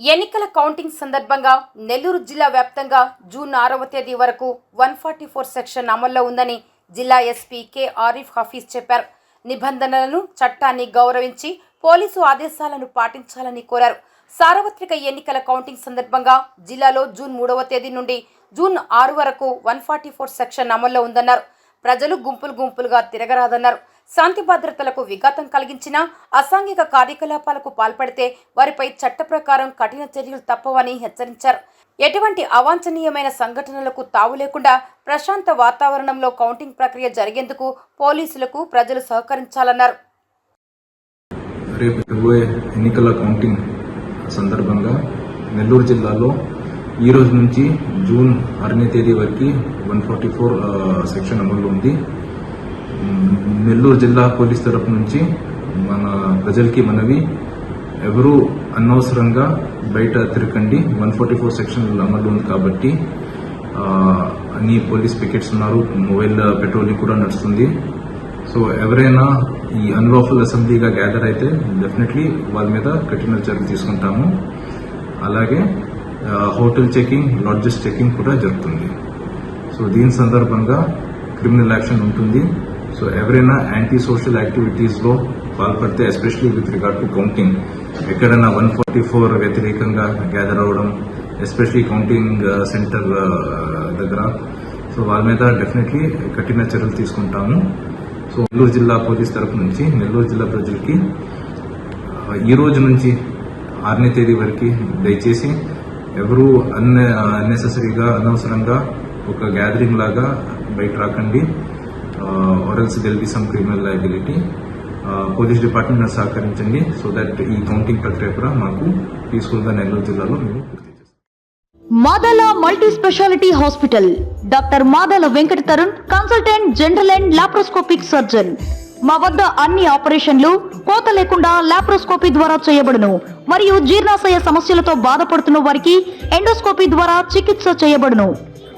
ఎన్నికల కౌంటింగ్ సందర్భంగా నెల్లూరు జిల్లా వ్యాప్తంగా జూన్ ఆరవ తేదీ వరకు వన్ ఫార్టీ ఫోర్ సెక్షన్ అమల్లో ఉందని జిల్లా ఎస్పీ కె ఆరిఫ్ హఫీజ్ చెప్పారు. నిబంధనలను చట్టాన్ని గౌరవించి పోలీసు ఆదేశాలను పాటించాలని కోరారు. సార్వత్రిక ఎన్నికల కౌంటింగ్ సందర్భంగా జిల్లాలో జూన్ మూడవ తేదీ నుండి జూన్ ఆరు వరకు వన్ ఫార్టీ ఫోర్ సెక్షన్ అమల్లో ఉందన్నారు. ప్రజలు గుంపులు గుంపులుగా తిరగరాదన్నారు. శాంతి భద్రతలకు విఘాతం కలిగించిన అసాంఘిక కార్యకలాపాలకు పాల్పడితే వారిపై చట్ట ప్రకారం కఠిన చర్యలు తప్పవని హెచ్చరించారు. ఎటువంటి అవాంఛనీయమైన సంఘటనలకు తావు లేకుండా ప్రశాంత వాతావరణంలో కౌంటింగ్ ప్రక్రియ జరిగేందుకు పోలీసులకు ప్రజలు సహకరించాలన్నారు. రేపు ఎన్నికల కౌంటింగ్ సందర్భంగా నెల్లూరు జిల్లాలో ఈ రోజు నుంచి జూన్ ఆరనే తేదీ వరకు వన్ ఫార్టీ ఫోర్ సెక్షన్ అమల్లో ఉంది. నెల్లూరు జిల్లా పోలీస్ తరపు నుంచి మన ప్రజలకి మనవి ఎవరు అనవసరంగా బయట తిరగండి వన్ ఫార్టీ ఫోర్ సెక్షన్ అమలు ఉంది కాబట్టి అన్ని పోలీస్ పికెట్స్ ఉన్నారు. మొబైల్ పెట్రోలింగ్ కూడా నడుస్తుంది. సో ఎవరైనా ఈ అన్లాఫుల్ అసెంబ్లీగా గ్యాదర్ అయితే డెఫినెట్లీ వాళ్ళ మీద కఠిన చర్యలు తీసుకుంటాము. అలాగే హోటల్ చెకింగ్ లాడ్జెస్ చెకింగ్ కూడా జరుగుతుంది. సో దీని సందర్భంగా క్రిమినల్ యాక్షన్ ఉంటుంది. సో ఎవరైనా యాంటీ సోషల్ యాక్టివిటీస్లో పాల్పడితే especially with regard to counting ఎక్కడైనా వన్ ఫార్టీ ఫోర్ వ్యతిరేకంగా గ్యాదర్ అవ్వడం ఎస్పెషలీ కౌంటింగ్ సెంటర్ దగ్గర. సో వాళ్ళ మీద డెఫినెట్లీ కఠిన చర్యలు తీసుకుంటాము. సో నెల్లూరు జిల్లా పోలీస్ తరపు నుంచి నెల్లూరు జిల్లా ప్రజలకి uh, ఈ రోజు నుంచి ఆరనే తేదీ వరకు దయచేసి ఎవరు అన్న అన్నెసెసరీగా అనవసరంగా ఒక గ్యాదరింగ్ లాగా బయట రాకండి. Uh, or else there will be some criminal liability. Police department నాకు సహకరించండి. సో దట్ ఈ కౌంటింగ్ ప్రక్రియ కూడా మాకు పీస్ఫుల్గా నెల్లూరు జిల్లాలో మేము Madala multi speciality hospital. Doctor Madala Venkata Tarun consultant general and laparoscopic surgeon. మా వద్ద అన్ని ఆపరేషన్లు కోత లేకుండా లాప్రోస్కోపీ ద్వారా చేయబడును. మరియు జీర్ణాశయ సమస్యలతో బాధపడుతున్న వారికి ఎండోస్కోపీ ద్వారా చికిత్స చేయబడును.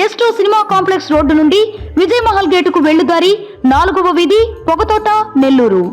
S two cinema complex road నుండి విజయ్ మహల్ గేటుకు వెళ్ళుదారి నాలుగవ వీధి పొగతోట నెల్లూరు.